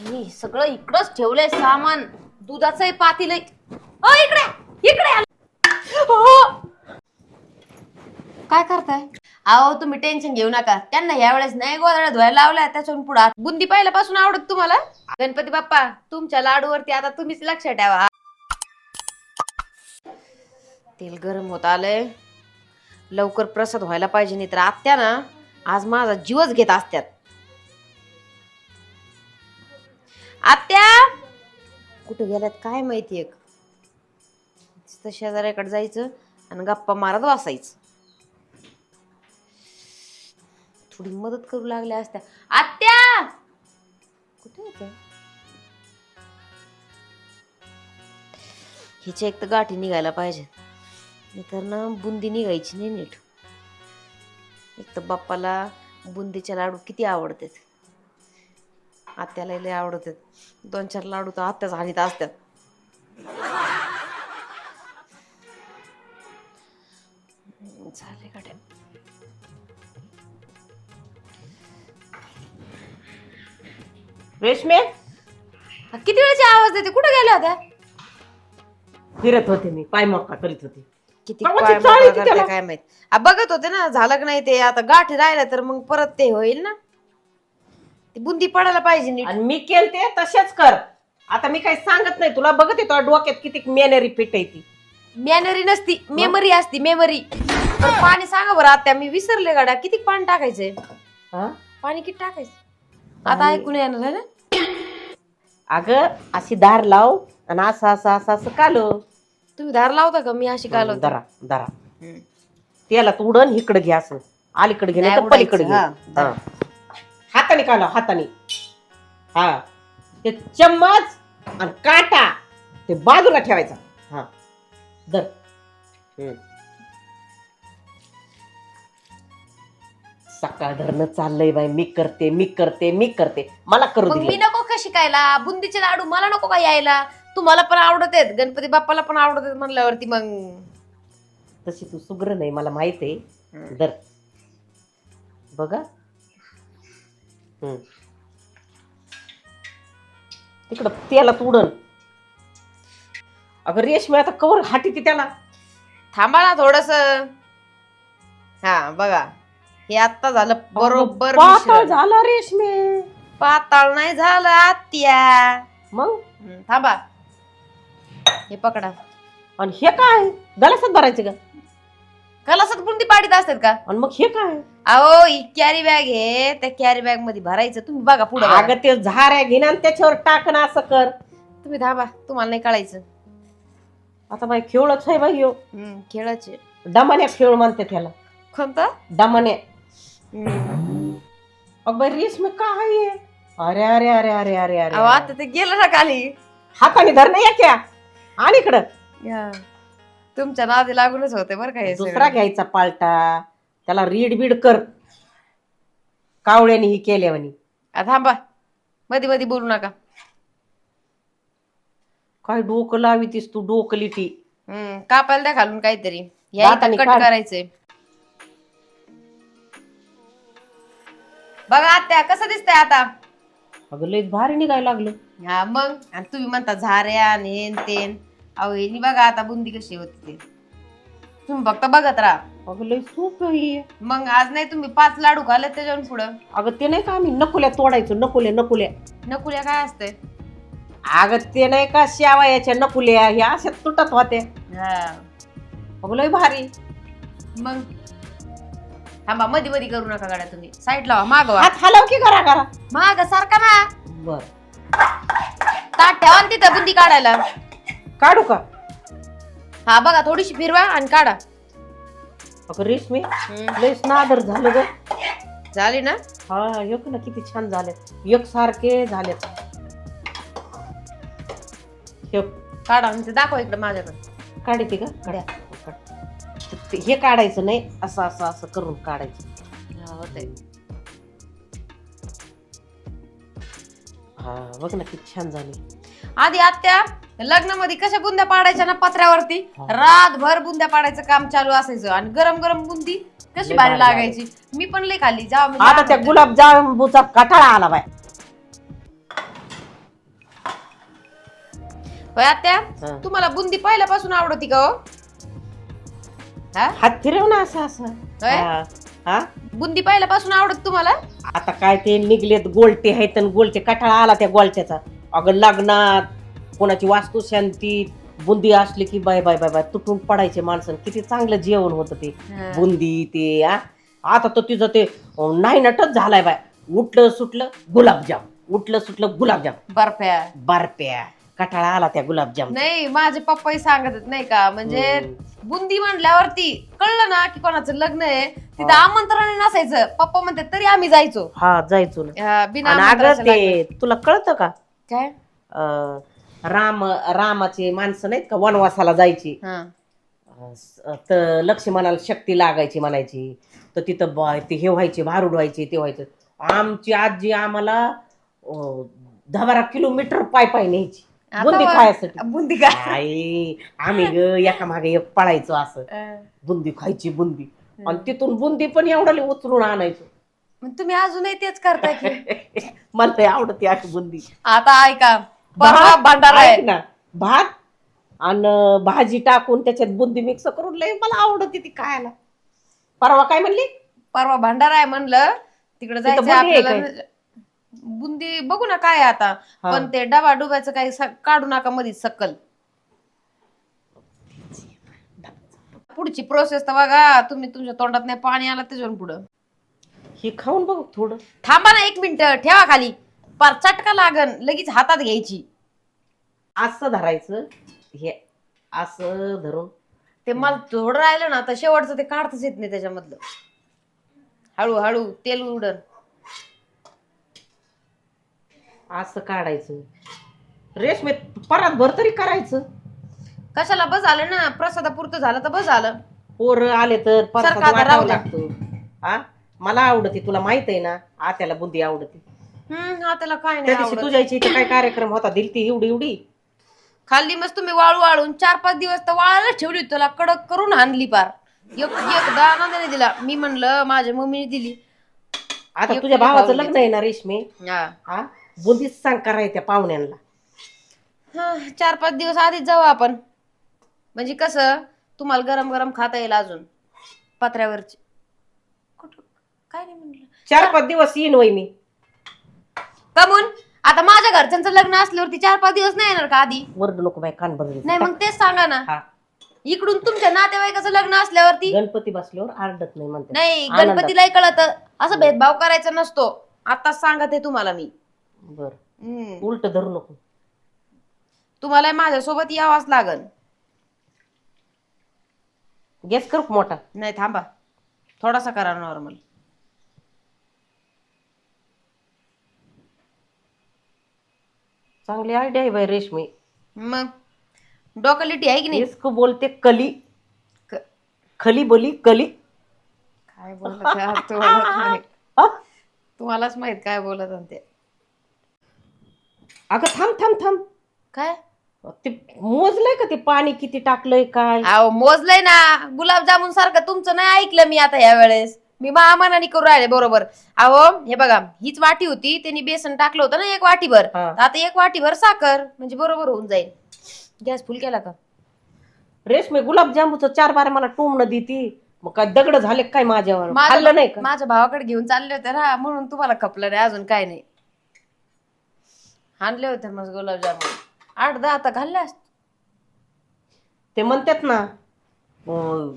बाई, सगळं इकडंच ठेवलंय सामान. दुधाचंही पातील इकडे इकडे. आलं. काय करताय? अहो तुम्ही टेन्शन घेऊ नका. त्यांना यावेळेस नाही गोदड्या धुवायला लावल्या त्याच्याहून पुढे. बुंदी पहिल्यापासून आवडत तुम्हाला? गणपती बाप्पा तुमच्या लाडूवरती आता तुम्हीच लक्ष ठेवा. तेल गरम होत आलंय. लवकर प्रसाद व्हायला पाहिजे नाही तर आत्या ना आज माझा जीवच घेत असत्यात. आत्या! कुठं गेल्यात काय माहिती एक? नुसतं शेजाऱ्याकडे जायचं आणि गप्पा मारत वासायचं थोडी मदत करू लागल्या असत्या. आत्या! कुठे येत हिच्या एक तर गाठी निघायला पाहिजे. नाहीतर ना बुंदी निघायची नाही नीट. एक तर बाप्पाला बुंदीच्या लाडू किती आवडतात. आत्याला लय आवडतात दोन चार लाडू तर आत्याच आणीत असतात झाले गाड्या रेशमे? किती वेळेची आवाज देते? कुठे गेल्या होत्या? फिरत होते मी पाय मोका करीत होते. किती कामाची पाय चाळी मोकळा ती करते त्याला. काय माहीत? आ, बघत होते ना झालं का नाही ते आता गाठी राहिल्या तर मग परत ते होईल ना? ती बुंदी पडायला पाहिजे नीट. आणि मी केलते तसेच कर. आता मी काही सांगत नाही तुला बघत आहे तुला डोक्यात किती मेनेरी फिट आहे ती. मॅनरी नसती मेमरी असती मेमरी. पाणी सांगा बरं आता मी विसरले गाड्या किती पाणी टाकायचंय हा? पाणी किती टाकायचं? आता ऐकून येणार आहे ना? अगं अशी दार लाव आणि असं असं असं असं कालो. तुम्ही धार लावता का? मी अशी काल दरा दरा त्याला तू उडण इकडे घे असं. अलीकडे घे नाही नाही तर पलीकडे घे. हा. हा. हाताने कालो हाताने. हा. ते चम्मच आणि काटा ते बाजूला ठेवायचा. हा. दर हम्म. सकाळ धरणं चाललंय बाई. मी करते मी करते मी करते. मला करू मग मी दिले नको का शिकायला? बुंदीचे लाडू मला नको का यायला? तुम्हाला पण आवडत आहेत. गणपती बाप्पाला पण आवडत आहेत म्हणल्यावरती मग. तशी तू सुग्र नाही मला माहीत आहे. दर बघा. तिकडं त्याला तुडन अगं रेशमी आता कवर हाटी ती त्याला. थांबा ना थोडस. हा बघा. हे आता झालं बरोबर पातळ मिश्रण. झाला रेशमी. पाताळ नाही झालं आत्या. मग? थांबा. हे पकडा. आणि हे काय? गलासात भरायचं का? कलासात बुंदी पाडीत असतात का? आणि मग हे काय? अहो ही कॅरी बॅग आहे त्या कॅरी बॅगमध्ये भरायचं. तुम्ही बघा पुढे अगं ते झाऱ्या घेणं आणि त्याच्यावर टाकणं असं कर. तुम्ही थांबा तुम्हाला नाही कळायचं. आता बाई खेळच आहे बाई ह्यो. हम्म, खेळाचे डमान्या खेळ म्हणते त्याला. कोणता? डमान्या हम्म. अग बाई रेशमी काय आहे? अरे अरे अरे अरे अरे अरे अहो आता ते गेलं ना खाली. हाताने धर नाही क्या? आणि इकडं. या. तुमच्या नादी लागूनच होते बरं का हे दुसरा सगळं. घ्यायचा पालटा. त्याला रीड बीड कर. कावळ्याने ही केल्यावानी आ, थांबा. मध्ये मध्ये बोलू नका. काय डोकं लावितीस तू डोकं लिटी. हम्म, कापायला द्या घालून काहीतरी. या दाताने कट काढ. करायचंय. बघा आत्या कसं दिसतंय आता? अगं लय भारी निघायला लागलं. हा मग? आणि तुम्ही म्हणता झाऱ्या आणि हेन तेन. अहो हे बघा आता बुंदी कशी होती ते. तुम्ही फक्त बघत राहा. अगं लय सोप आहे. मग आज नाही तुम्ही पाच लाडू खाल्ले त्याच्यावर पुढं? अगं ते नाही का आम्ही नकुल्या तोडायचो नकुल्या नकुल्या. नकुल्या काय असतंय? अगं ते नाही का शेवायाच्या नकुल्या ह्या अशा तुटत होत्या. हा. अगं लय भारी. मग? थांबा मध्ये मध्ये करू नका गाड्या तुम्ही. साईड लावा मागवा हात हलव की करा करा माग सारखा ना. बर. ताट ठेवा तिथं बुंदी काढायला. काढू का? हा बघा थोडीशी फिरवा आणि काढा. अगं रेशमी लय नादर झालं ग. झाली ना? हा एक ना किती छान झाले एक सारखे झालेत. हे काढा आणि ते दाखवा इकडे माझ्याकडे. काढते का द्या. काढ. ते- हे काढायचं नाही असं असं असं करून काढायचं. हा, होतंय. हा बघ ना किती छान झाली. आधी आत्या लग्नामध्ये कशा बुंद्या पाडायच्या ना पत्र्यावरती. रातभर बुंद्या पाडायचं काम चालू असायचं आणि गरम गरम बुंदी कशी लय भारी भारी लागायची मी पण लय खाल्ली मी आता त्या होते. गुलाबजामुनचा कटाळा आला बाय होय आत्या हा. तुम्हाला बुंदी पहिल्यापासून आवडती का हो हा हात फिरव ना असं असं होय? हा. हा बुंदी पहिल्यापासून आवडत तुम्हाला आता काय ते निघलेत गोलटे आहेत आणि गोलटे कठाळा आला त्या गोलट्याचा अगं लग्नात कोणाची वास्तू शांती बुंदी असली की बाय बाय बाय बाय तुटून पडायचे माणसं. किती चांगलं जेवण होतं ते. बुंदी ते आ? आता तो तिचं ते अं, नाही नटच झालाय बाय. उठलं सुटलं गुलाबजाम. उठलं सुटलं गुलाबजाम. बर्फ्या बर्फ्या कठाळा आला त्या गुलाबजाम नाही माझे पप्पाही सांगत नाही का? म्हणजे बुंदी म्हणल्यावरती कळलं ना की कोणाचं लग्न आहे? तिथं आमंत्रण नसायचं. पप्पा म्हणते तरी आम्ही जायचो. हा जायचो ना. बिना आणि अगं आमंत्रणाचं ते. तुला कळतं का? काय? अं, राम रामाचे माणसं नाहीत का? वनवासाला जायची. हा. अं, तर लक्ष्मणाला शक्ती लागायची म्हणायची. तर तिथं ब- ते हे व्हायचे भारूड व्हायचे ते व्हायचं. आमची आजी आम्हाला अं, दहा बारा किलोमीटर पाय पाय न्यायची. आता बुंदी वा- खायसाठी. बुंदी काय आई आम्ही ग एका मागे एक पळायचो असं. अं, बुंदी खायची बुंदी. आणि तिथून बुंदी पण एवढ्याला उचलून आणायचो. मग तुम्ही अजूनही तेच करताय की? मला आवडते अशी बुंदी. आता ऐका परवा भात, भांडारा आहे ऐक ना भात आणि भाजी टाकून त्याच्यात बुंदी मिक्स करून लय मला आवडते ती खायला. परवा काय म्हणली? परवा भांडारा आहे म्हणलं तिकडे जायचं बुंदी आहे आपल्याला. बुंदी बघू ना काय आहे आता. हा. पण ते डबा डुबायचं काही स- काढू नका मध्ये सक्कल पुढची प्रोसेस तर बघा तुम्ही तुमच्या तोंडात नाही पाणी आलं त्याच्यावर पुढं. ही खाऊन बघ थोडं. थांबा ना एक मिनिट ठेवा खाली. पार चटका लागन लगेच हातात घ्यायची. असं धरायचं हे असं धरून. ते मला थोडं राहिलं ना तर शेवटचं ते काढताच येत नाही त्याच्यामधलं. हळू हळू तेल उडन असं काढायचं. रेशमे परत भर तरी करायचं. कशाला बस आलं ना प्रसादापुरतं झालं तर बस आलं. पोरं आले तर परत सारखं आता वाटावं राहू द्या. लागतं. हा? मला आवडते तुला माहीत आहे ना आत्याला बुंदी आवडते. हम्म हा त्याला काय त्या नाही दिवशी आवडत. तुझ्या इथे काय कार्यक्रम होता? दिलती एवढी एवढी? खाल्ली मस्त तुम्ही वाळू वाळून चार पाच दिवस तर वाळायला ठेवली होती. तुला कडक करून आणली पार. एक एक दाना त्याने दिला. मी म्हणलं माझ्या मम्मीने दिली. आता तुझ्या भावाचं लग्न आहे ना रेशमे. हा. हा? बुंदीच सांग करायच्या पाहुण्यांना. हा, चार पाच दिवस आधीच जाऊ आपण. म्हणजे कसं तुम्हाला गरम गरम खाता येईल अजून. पत्र्यावरची. कुठं? काय नाही म्हणलं. चार पाच दिवस येईन वय मी कमून आता माझ्या घरच्यांचं लग्न असल्यावरती चार पाच दिवस नाही येणार का आधी? वरड नको बाय कान भरले नाही मग तेच सांगा ना. हा. इकडून तुमच्या नातेवाईकाचं लग्न असल्यावरती? गणपती बसल्यावर आरडत नाही म्हणते नाही आनंदात. गणपतीलाही कळत. असं भेदभाव करायचा नसतो. आता सांगत आहे तुम्हाला मी. बर. हम्म. उलट धरू नको. तुम्हाला माझ्यासोबत यावाच लागन. गॅस कर मोठा? नाही थांबा. थोडासा करा नॉर्मल चांगली आयडिया आहे बाय रेशमी. मग? डोकं लिटी आहे की नाही? इसको बोलते कली. क- खली बोली कली. काय बोलत आहे? तुम्हालाच माहीत. हा? तुम्हालाच माहीत काय बोलत आहे ते. अगं थांब थांब थांब. काय? ते मोजलंय का ते पाणी किती टाकलंय काय? अहो मोजलंय ना. गुलाबजामुन सारखं तुमचं नाही ऐकलं मी आता या वेळेस मी महामानाने करू राहिले बरोबर. अहो हे बघा हीच वाटी होती त्यांनी बेसन टाकलं होतं ना एक वाटीभर. हा. तर आता एक वाटीभर साखर म्हणजे बरोबर होऊन जाईल. गॅस फुल केला का? रेशमी गुलाबजामुचं चार बारा मला टोमणं देती. मग काय दगड झाले काय माझ्यावर? माझ्या खाल्लं नाही का? माझ्या भावाकडे घेऊन चालले होते ना म्हणून तुम्हाला खपलं नाही अजून काय नाही. आणले होते मग गुलाबजामुन. आठ दहा आता असते ते म्हणतात ना अं,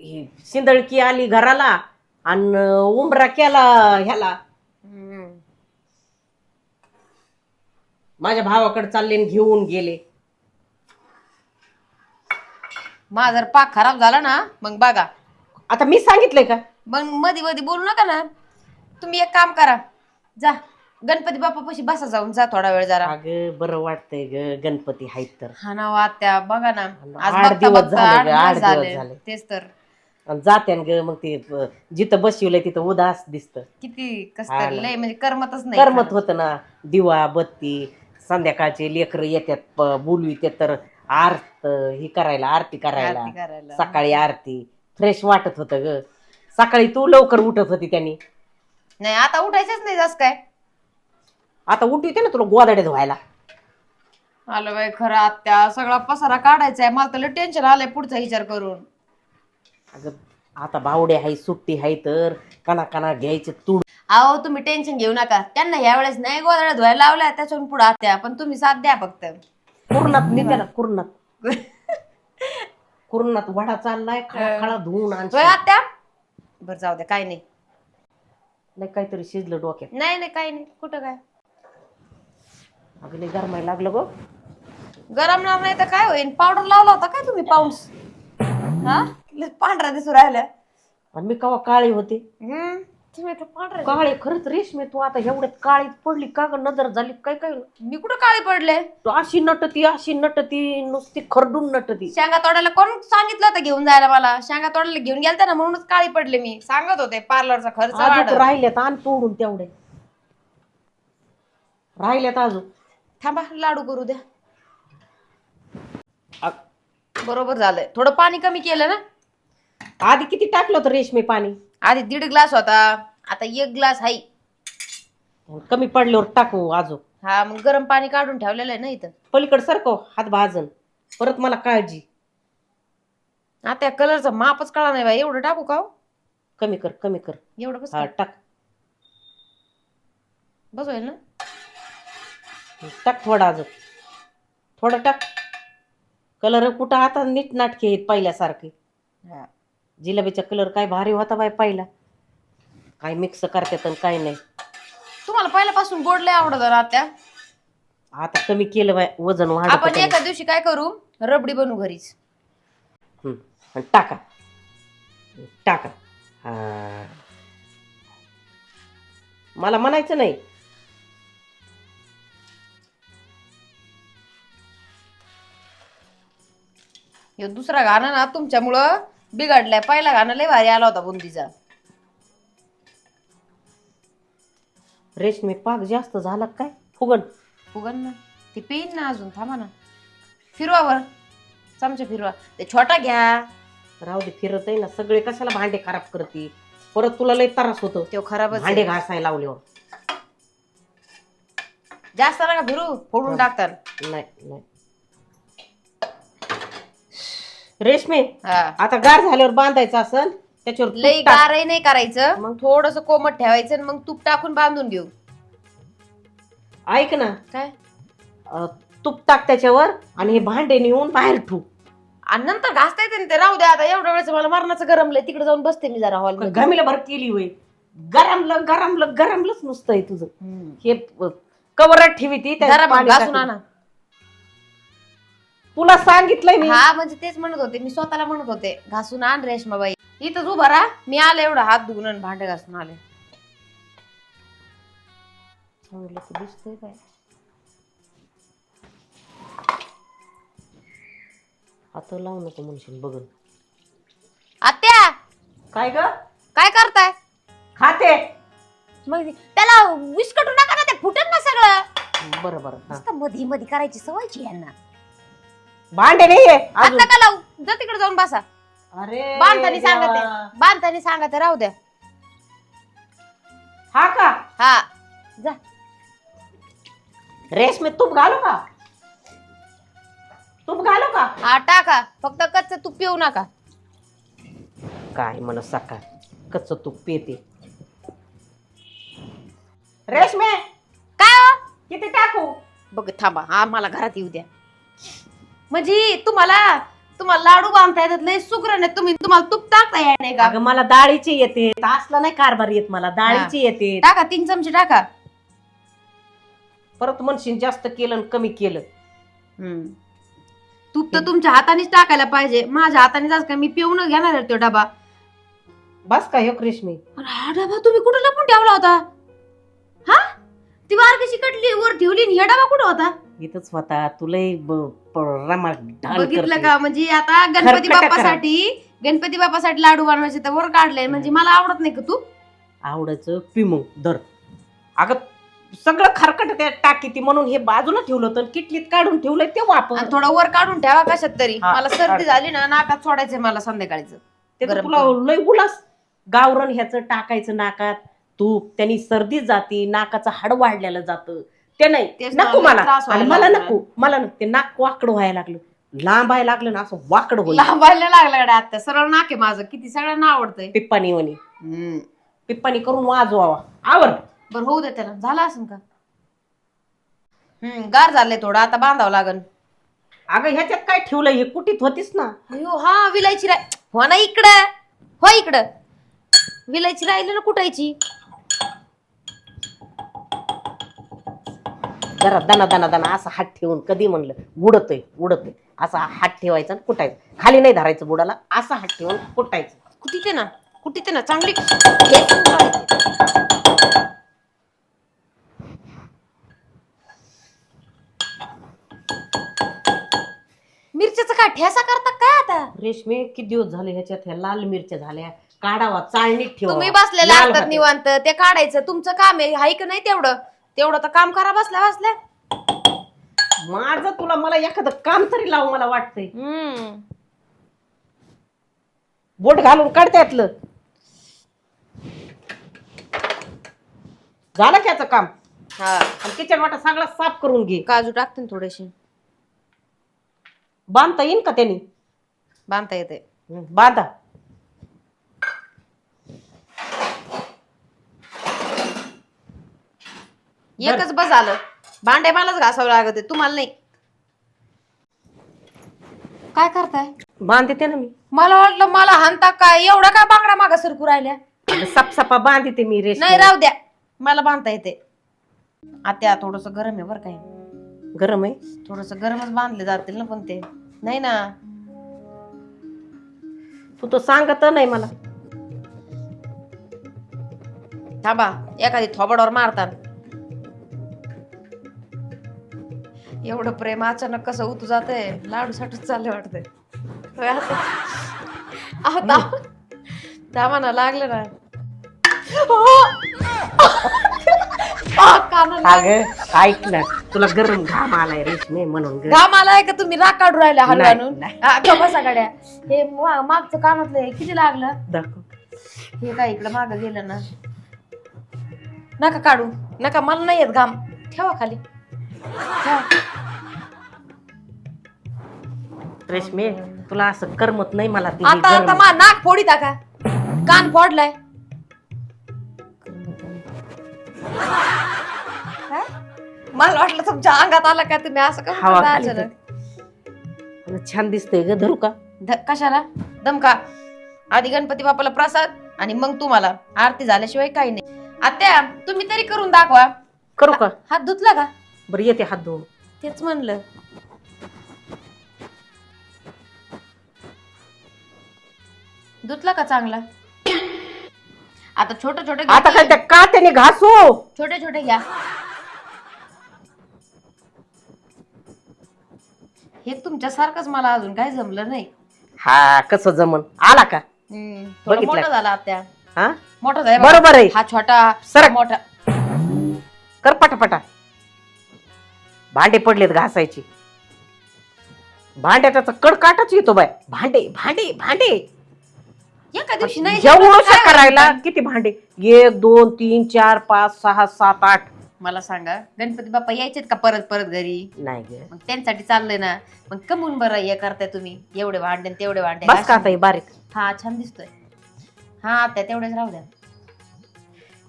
ही शिंदळकी आली घराला आणि उंबरा केला ह्याला. माझ्या भावाकडे चालले आणि घेऊन गेले. माझा जर पाक खराब झाला ना मग बघा. आता मी सांगितलंय का? मग मध्ये मध्ये बोलू नका ना. तुम्ही एक काम करा. जा. गणपती बाप्पा पशी बसा जाऊन जा थोडा वेळ जरा. अगं बरं वाटतंय ग गणपती आहेत तर. हा ना वात्या बघा ना. आज आठ बघता दिवस बघता झाले आठ ग, आठ दिवस दिवस झाले. झाले. तेच तर. आणि जात्यान ग मग ते अं, जिथं बसवलंय तिथं उदास दिसत. किती कस हा ना. म्हणजे करमतच नाही करमत होत ना दिवा बत्ती संध्याकाळचे लेकर येतात प- बोलू येतात तर आरत ही करायला आरती करायला. आरती करायला. सकाळी आरती. फ्रेश वाटत होत ग. सकाळी तू लवकर उठत होती त्यांनी. नाही आता उठायचंच नाही जास्त काय. आता उठू येते ना तुला गोदाडे धुवायला. आलं बाई खरं आत्या सगळा पसारा काढायचा आहे मला तर टेन्शन आलंय पुढचा विचार करून. अगं आता बावडे आहे सुट्टी आहे तर कना कना घ्यायचे तूड. अहो तुम्ही टेन्शन घेऊ नका. त्यांना यावेळेस नाही गोदड्या धुवायला लावल्या त्याच्याहून पुढे आत्या पण तुम्ही साथ द्या फक्त. कुर्णात नेते ना कुर्णात. कुर्णात वडा चाललाय खळा खळा धुवून होय आणशील. आत्या? बरं जाऊ द्या काय नाही. नाही काहीतरी शिजलं डोक्यात. नाही नाही काही नाही. कुठं काय? अगं लय गरमायला लागलं गो गरम नाही तर काय होईल पावडर लावला होता काय तुम्ही पाऊस हा? लय पांढरा दिसू राहिल्या आणि मी कवा काळी होते. हम्म तुम्ही तर पांढरा. काळे खरंच रेशमे तू आता एवढ्यात काळी पडली का ग? नजर झाली काय काय मी कुठं काळी पडले? तू अशी नटती अशी नटती नुसती खरडून नटती. शेंगा तोडायला कोण सांगितलं होतं घेऊन जायला मला? शेंगा तोडायला घेऊन गेलते ना म्हणूनच काळी पडले मी. सांगत होते पार्लरचा खर्च अजून वाढल. राहिल्यात आण तोडून तेवढे. राहिल्यात अजून थांबा लाडू करू द्या. अ- बरोबर झालंय. थोडं पाणी कमी केलं ना? आधी किती टाकलं होतं रेशमी पाणी? आधी दीड ग्लास होता. आता एक ग्लास हाई कमी पडल्यावर टाकू अजून हा मग गरम पाणी काढून ठेवलेलं आहे ना इथं. पलीकडे सरकव हात भाजन. परत मला काळजी. आता कलरचा मापच कळा नाही बाई. एवढं टाकू का हो? कमी कर कमी कर. एवढं बस हा टाक. बस होईल ना? टाक थोडा अजून थोडं टाक. कलर कुठं आता नीट नाटके आहेत पहिल्यासारखे. हा. जिलेबीचा कलर काय भारी होता बाय पहिला. काय मिक्स करतात आणि काय नाही. तुम्हाला पहिल्यापासून गोड लय आवडत होतं आत्या? आता कमी केलं बाय वजन आपण. एका दिवशी काय करू? रबडी बनवू घरीच. आणि टाका. टाका. हा. मला म्हणायचं नाही. ह्यो दुसरा गाणं ना तुमच्यामुळं बिघडलाय. पहिला गाणं लय भारी आला होता बुंदीचा. रेशमी पाक जास्त झाला काय? फुगन फुगन ना. ते पेन ना अजून थांबा ना. फिरवा वर चमचा फिरवा. ते छोटा घ्या. राहू दे फिरत आहे ना. सगळे कशाला भांडे खराब करते? परत तुला लय त्रास होतो. तो खराबच भांडे आहे. घासायला लावल्यावर. जास्त नका फिरू फोडून टाकतात. नाही नाही. रेशमी हा. आता गार झाल्यावर बांधायचं असन त्याच्यावर तूप लई टाक. गारही नाही करायचं. मग? थोडस कोमट ठेवायचं आणि मग तूप टाकून बांधून घेऊ. ऐक ना. काय? अं, तूप टाक त्याच्यावर आणि हे भांडे नेऊन बाहेर ठेवू. आणि नंतर घासता येते ना ते. राहू द्या आता एवढ्या वेळेस मला मरणाचं गरमलंय तिकडे जाऊन बसते मी जरा हॉल घमीला भर केली होय. गरमलं गरमलं गरमलंच नुसतं आहे तुझं. हे कवरात ठेवी ती त्यात जरा मग पाणी घासून टाकून. आणा. तुला सांगितलंय मी. हा म्हणजे तेच म्हणत होते. मी स्वतःला म्हणत होते घासून आण रेशमाबाई इथंच उभा राहा. मी आले एवढा हात धुवून आणि भांडे घासून आले. दिसतंय काय? आता लावू नको म्हणशील बघून आत्या! काय ग? काय करताय? खाते. मग ते- त्याला विस्कटू नका ना ते फुटत ना सगळं. बरं बरं हा. मधी मधी करायची सवयची यांना. भांडे नाहीये अजून. आता का लावू? जा तिकडे जाऊन बसा. अरे बांधतानी सांगते. देवा. बांधतानी सांगते राहू द्या. हा का? हा. जा. रेशमी तूप घालू का? तूप घालू का? हा टाका. फक्त कच्च तूप पिऊ नका. काय मला सकाळ? कच्च तूप पेते. रेशमे! काय हो? किती टाकू? बघ थांबा. हा मला घरात येऊ द्या. म्हणजे तुम्हाला तुम्हाला लाडू बांधता येतात लय सुग्रण आहे तुम्ही तुम्हाला तूप टाकता येणे का? अगं मला डाळीची येते. असला नाही कारभार येत मला डाळीची येते. टाका तीन चमचे टाका. परत म्हणशील जास्त केलं आणि कमी केलं. तूप तर तुमच्या हातानेच टाकायला पाहिजे. माझ्या हाताने जास्त काय मी पिऊन घेणार आहे तो डबा. बस का ह्यो रेशमी? अरे हा डबा तुम्ही कुठे लपून ठेवला होता? हा? ती बारकशी कटली वर ठेवली आणि हा डबा कुठे होता? इथंच होता तुलाही ब- प- रमा ढाल बघितलं करते. का? म्हणजे आता गणपती खरकटं. बाप्पासाठी गणपती बाप्पासाठी लाडू बनवायचे तर वर काढले म्हणजे मला आवडत नाही का तू? आवडायचं पिमू दर अगं सगळं खरकट त्या टाकी ती म्हणून हे बाजूला ठेवलं होतं आणि किटलीत काढून ठेवलंय ते वापर आणि थोडं वर काढून ठेवा कशात तरी. हा, मला सर्दी. झाली ना नाकात सोडायचंय मला संध्याकाळचं. ते तर गरम तुला लय उलास. गावरण ह्याचं टाकायचं नाकात तूप त्यांनी सर्दी जाती नाकाचं हाड वाढलेलं जातं. ते नाही. तेच ना, नको मला. त्रास आणि व्हायला मला लागला. नको. मला नको. ते नाक वाकडं व्हायला लागलं. लांबायला लागलं ना असं वाकडं होईल. लांबायला लागला गड्या आता सरळ नाक आहे माझं. किती सगळ्यांना आवडतंय. पिप्पानी वनी हम्म. पिप्पानी करून वाजवावा. आवर बरं होऊ दे त्याला. झालं असेल का? हम्म गार झालंय थोडं. आता बांधावं लागन. अगं ह्याच्यात काय ठेवलं हे कुठीत होतीस ना? अयो हा विलायची राय हो ना इकडं. हो इकडं. विलायची राहिली ना कुठायची? जरा दना दना दना असा हात ठेवून कधी म्हणलं उडतय उडतय. असा हात ठेवायचा आणि कुटायचं. खाली नाही धरायचं बुडाला असा हात ठेवून कुटायचं. कुठे ना कुठे ना चांगली. खेचून काढायची. मिरच्याचा काय ठेसा करता काय आता? रेशमे किती दिवस झाले ह्याच्यात? ह्या लाल मिरच्या झाल्या. काढावा चाळणीत ठेवा तुम्ही बसलेले असतात निवांत ते काढायचं. तुमचं काम आहे हाय का नाही तेवढं? तेवढं तर काम करा बसल्या बसल्या. माझं तुला मला एखादं काम तरी लावू मला वाटतंय. हम्म. बोट घालून काढता यातलं झालं की याचं काम? हा. आणि किचन वाटा सगळा साफ करून घे. काजू टाकते ना थोडेसे. बांधता येईन का त्यांनी? बांधता येते. बांधा. एकच बस झालं भांडे मलाच घासावं लागत तुम्हाला नाही. काय करताय? बांधते ना मी. मला वाटलं मला हानता काय एवढा काय बांगडा मागा सरकू राहिल्या? सापसापा बांधते मी रेश नाही राहू द्या. मला बांधता येते. आत्या थोडस गरम आहे बरं काय गरम आहे? थोडस गरमच बांधले जातील ना पण ते. नाही ना? तू तर सांगत नाही मला. थांबा एखादी थोबडावर मारतात. एवढं प्रेम अचानक कसं उतू जातंय लाडू साठूच चालले वाटतंय. अहो, थांब. थांबा ना लागलं ना आ, कानाला लागलं. अगं ऐक ना तुला गरम घाम आलाय रेशमे म्हणून ग. घाम आलाय का तुम्ही राग काढू राहिला हलवानून नाही. हा, बसा गाड्या हे मा- मागचं कानातलं हे किती लागलं दाखव हे काय इकडं मागं गेलं ना नका काढू नका मला नाही येत घाम ठेवा खाली. रेशमे तुला असं करमत नाही मला आता आता गरम. मा नाक फोडी टाका. कान फोडलाय? मला वाटलं तुमच्या अंगात आलं का तुम्ही असं हवा का खाली छान दिसतंय ग धरू का? कशाला? दमका. आधी गणपती बाप्पाला प्रसाद आणि मग तुम्हाला. आरती झाल्याशिवाय काही नाही. आत्या तुम्ही तरी करून दाखवा. करू का? हात धुतला का? बरं येते हात धुवून. तेच म्हणलं. धुतला का चांगला? आता छोटे छोटे आता काय त्या कात्याने घासू? छोटे छोटे घ्या. हे तुमच्यासारखंच मला अजून काही जमलं नाही. हा कसं जमन? आला का? हम्म, थोडं बघितलं. मोठा झाला आत्या हा? मोठा झाला. बरोबर आहे. हा छोटा सरक. हा मोठा. कर पटापटा. भांडे पडलेत घासायचे. भांड्याचा कड काटाच येतो बाय. भांडे भांडे भांडे. एका दिवशी नाही काय करायला? किती भांडे? एक दोन तीन चार पाच सहा सात आठ. मला सांगा गणपती बाप्पा यायचेत का परत परत घरी? नाही ग. मग त्यांच्यासाठी चाललंय ना. मग कमून बरं हे करताय तुम्ही. एवढे भांडे आणि तेवढे भांडे. बस का बारीक? हा छान दिसतोय. हा त्या तेवढेच राहू द्या.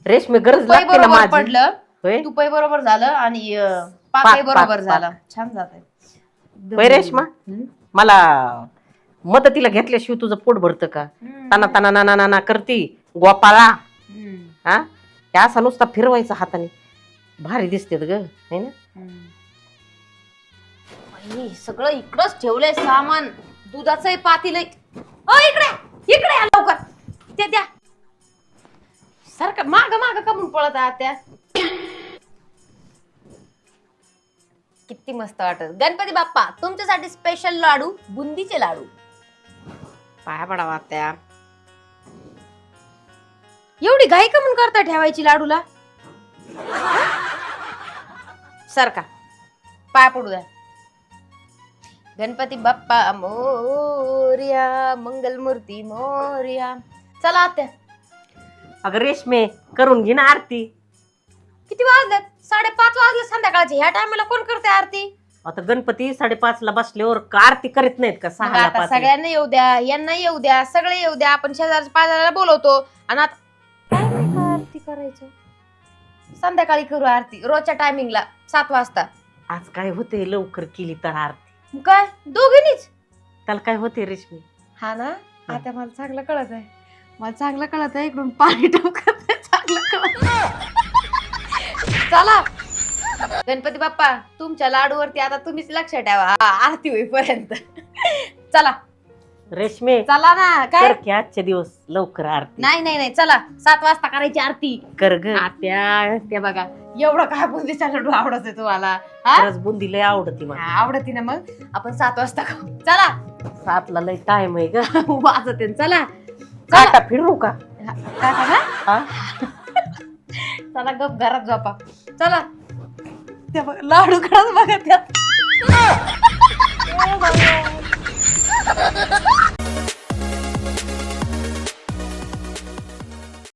रेशमी गरज तुपही लागते ना बरोबर माझी? पडलं. होय? तुपही बरोबर झालं आणि अं, पाकही पाक, बरोबर पाक. झाला. छान जात होय रेश्मा मला मदतीला घेतल्याशिवाय तुझं पोट भरतं का? ताना ताना ना ना ना करती. गोपाळा. हा? हे असा नुसता फिरवायचा हाताने. भारी दिसतेत ग है ना? सगळं इकडंच ठेवलंय सामान. दुधाचंही पातील ओ इकडे इकडे या लवकर. ते द्या सारखं माग माग कमून पळत आहात त्या. किती मस्त वाटत. गणपती बाप्पा तुमच्यासाठी स्पेशल लाडू बुंदीचे लाडू. पाया पडावा त्या एवढी घाई कमून करता ठेवायची लाडूला? सारखा पाया पडू द्या. गणपती बाप्पा मोर्या मंगलमूर्ती मोर्या. चला आत्या. अगं रेशमे करून घे ना आरती. किती वाजल्यात साडेपाच वाजले संध्याकाळचे. ह्या टायमाला कोण करते आरती? आता गणपती साडेपाच ला बसल्यावर का आरती करीत नाहीत का? मग सहा आता सगळ्यांना येऊ द्या यांना येऊ द्या सगळे येऊ द्या. आपण शेजारच्या पाजाराला बोलवतो. आणि आता काय नाही का आरती करायचं? संध्याकाळी करू आरती. रोजच्या टायमिंगला सात वाजता. आज काय होते लवकर केली तर आरती. मग काय? दोघींनीच? त्याला काय होते रेशमी? हा ना? आता मला चांगलं कळत आहे मला चांगलं कळत आहे इकडून पाणी टपकत आहे, चांगलं कळत. चला. गणपती बाप्पा तुमच्या लाडूवरती आता तुम्हीच लक्ष ठेवा. हा, आरती होईपर्यंत. चला. रेशमे चला ना काय? कर की आजचे दिवस लवकर आरती. नाही नाही नाही चला. सात वाजता करायची आरती. कर ग. आत्या त्या बघा एवढं काय बुंदीचा लड्डू आवडत आहे तुम्हाला? हा? खरंच बुंदी लय आवडती मला. आवडती ना मग? आपण सात वाजता खाऊ. चला. सातला लय टाइम आहे ग. वाजत आहे, चला. काटा फिरू का? सांगा हा? चला गप घरात झोपा. चला. त्या बघा लाडू कडच बघा त्या